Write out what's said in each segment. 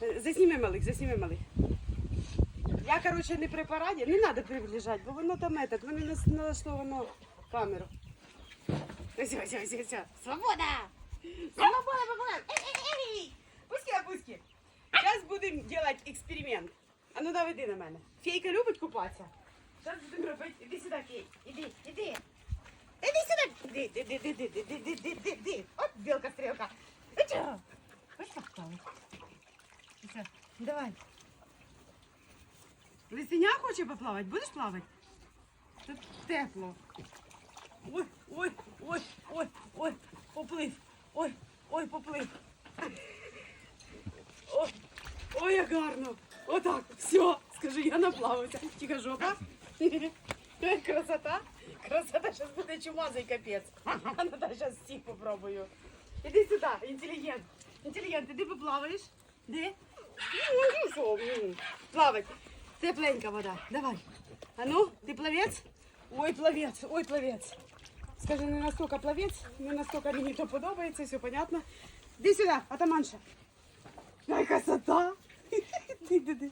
Засніми малих, засніми малих. Я, короче, не при параді, не треба приближати, бо воно там этот, воно налаштовано камеру. Ось, ось, ось, ось. Свобода! Свобода, свобода! Пуски, опуски! Зараз будемо робити експеримент. А ну наведи на мене. Фейка любить купатися? Зараз будемо робити. Іди сюди, фей. Іди, іди. Іди сюди. Іди, іди, іди, іди, іди, іди, іди, іди, іди. От білка стрілка. Ича. Ось так стало. Все, давай. Лисеня хоче поплавати? Будеш плавати? Тут тепло. Ой, ой, ой, ой, ой, поплив. Ой, ой, поплив. Ой, ой, як гарно. Отак, все. Скажи, я наплавався. Тільки жопа. Красота. Красота, зараз буде чумазий капець. А ну зараз всіх попробую. Іди сюди, інтелігент. Інтелігент, іди поплаваєш. Де? Ну, ну, Плавать. Тепленька вода. Давай. А ну, ти плавець? Ой, плавець, ой, плавець. Скажи, не настільки плавець, не настільки мені то подобається, все понятно. Іди сюди, атаманша. Ай, красота! Ти, ти, ти.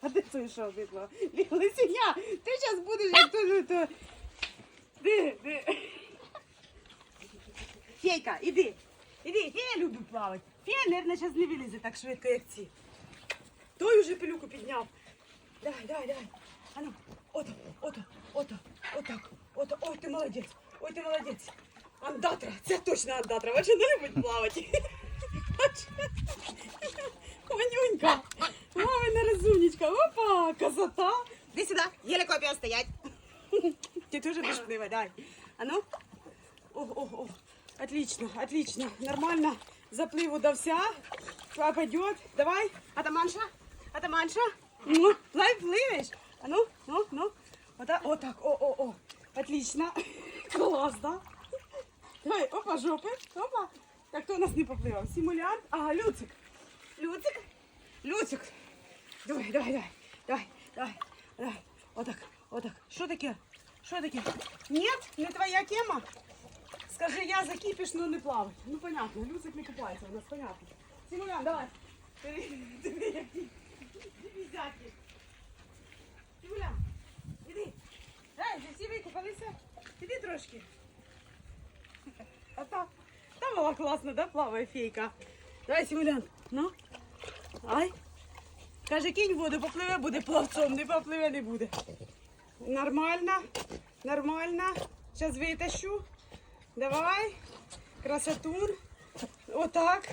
А де той що видно? Лисеня, ти зараз будеш як то, то... Де, де? Фейка, іди. Іди, фея любить плавати. Фея, мабуть, зараз не вилізе так швидко, як ці. Той уже пилюку підняв. Давай, давай, давай. А ну, ото, ото, ото, отак, ото. Ой, ти молодець, ой, ти молодець. Андатра, це точно андатра, вона не любить плавати. Манюнька, мамина розумничка, опа, красота. Іди сюди, єле копія стоять. Ти теж будеш давай. А ну, о, о, о, отлично, отлично, нормально. Заплив удався, пойдет. Давай, атаманша, атаманша. Ну, плай, пливеш. А ну, ну, ну. Вот так, вот так, о, о, о. Отлично. Класс, да? Давай, опа, жопи, опа. Так, хто у нас не попливав? Симулянт? Ага, Люцик. Люцик? Люцик. Давай, давай, давай, давай, давай, давай. Отак, отак. Що таке? Що таке? Нет, не твоя тема? Скажи, я закипиш, но не плавать. Ну понятно, Люцик не купається у нас, понятно. Симулян, давай. Ти, ти, ти, Взяти. Симулян, іди. Ей, вже? Іди трошки. А та, та була класно, да, плаває фейка. Давай, Симулян, ну. Ай. Каже, кинь в воду, попливе буде плавцом, не попливе не буде. Нормально, нормально. Зараз витащу. Давай. Красотун. Отак.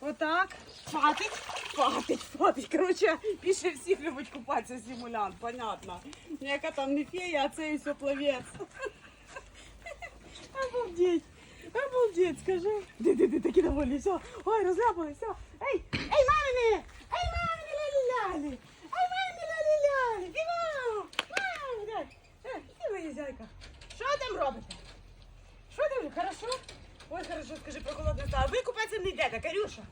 Отак. Хватить. Хватить, хватить. Короче, більше всіх любить купатися симулянт, понятно. Яка там не фея, а це і все плавець. Обалдеть. Обалдеть, скажи. Ди, ди, ди, такі доволі, все. Ой, розляпали, все. Ей, ей, мамини! Ей, мамини, лялі-лялі! Ей, мамини, лялі-лялі! Бігом! Мамі, дай. Е, моя зяйка. Що там робите? Що там? Хорошо? Ой, хорошо, скажи про холодну стало. Ви купатися не йдете, Карюша.